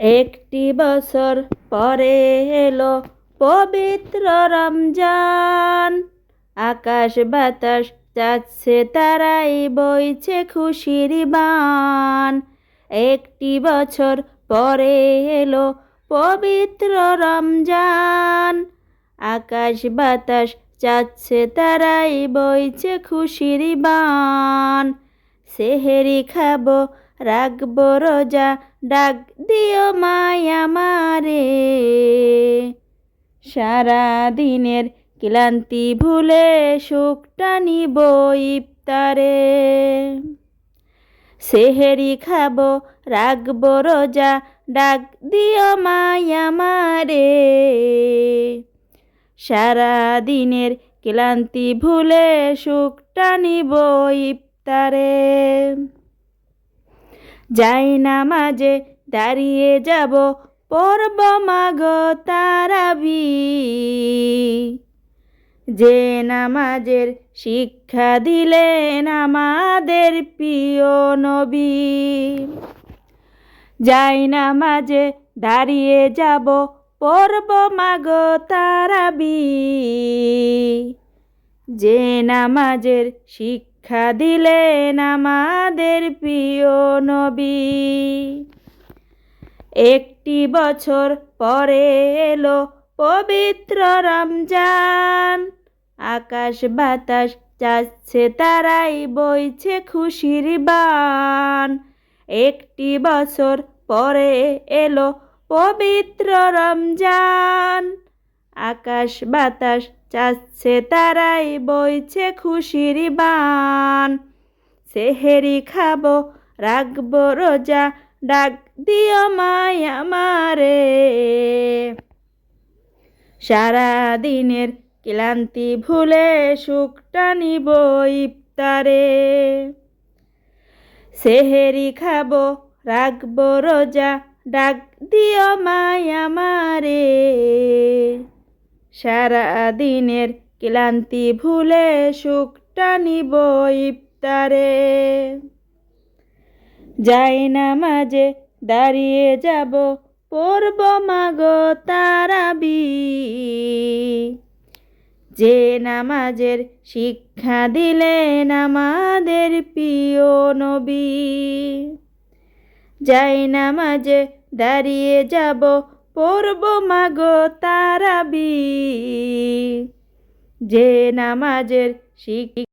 একটি বছর পরে এলো পবিত্র রমজান। আকাশ বাতাস যাচ্ছে তারাই বইছে খুশির বান। একটি বছর পরে এলো পবিত্র রমজান। আকাশ বাতাস যাচ্ছে তারাই বইছে খুশির বান। সেহেরি খাব রাখব রোজা ডাক দিও মায়া মারে। সারা দিনের ক্লান্তি ভুলে সুখটা নিব ইফতারে। সেহেরি খাব রাখব রোজা ডাক দিও মায়া মারে। সারা দিনের ক্লান্তি ভুলে সুখটা নিব ইফতারে। যাই নামাজে দাঁড়িয়ে যাব পর্ব মাগ তারাবি। যে নামাজের শিক্ষা দিলেন আমাদের প্রিয় নবী। যাই নামাজে দাঁড়িয়ে যাব পর্ব মাগ তারাবি। যে নামাজের শিক্ষা দিলেন আমাদের প্রিয় নবী। একটি বছর পরে এলো পবিত্র রমজান। আকাশ বাতাস যাচ্ছে, তারাই বইছে খুশির বান। একটি বছর পরে এলো পবিত্র রমজান। আকাশ বাতাস যাচ্ছে তারাই বইছে খুশির বান। সেহেরি খাব, রাখব রোজা, ডাক দিও মায়া মারে সারা দিনের ক্লান্তি ভুলে সুখটা নিব ইফতারে। সেহেরি খাব, রাখব রোজা, ডাক দিও মায়া মারে সারা দিনের ক্লান্তি ভুলে সুখটা নিব ইফতারে। যাই না মাঝে দাঁড়িয়ে যাব, পড়ব মাগো তারাবি। যে নামাজের শিক্ষা দিলেন আমাদের প্রিয় নবী। যাই নামাজে দাঁড়িয়ে যাব পড়ব মাগো তারাবি। যে নামাজের শিক্ষা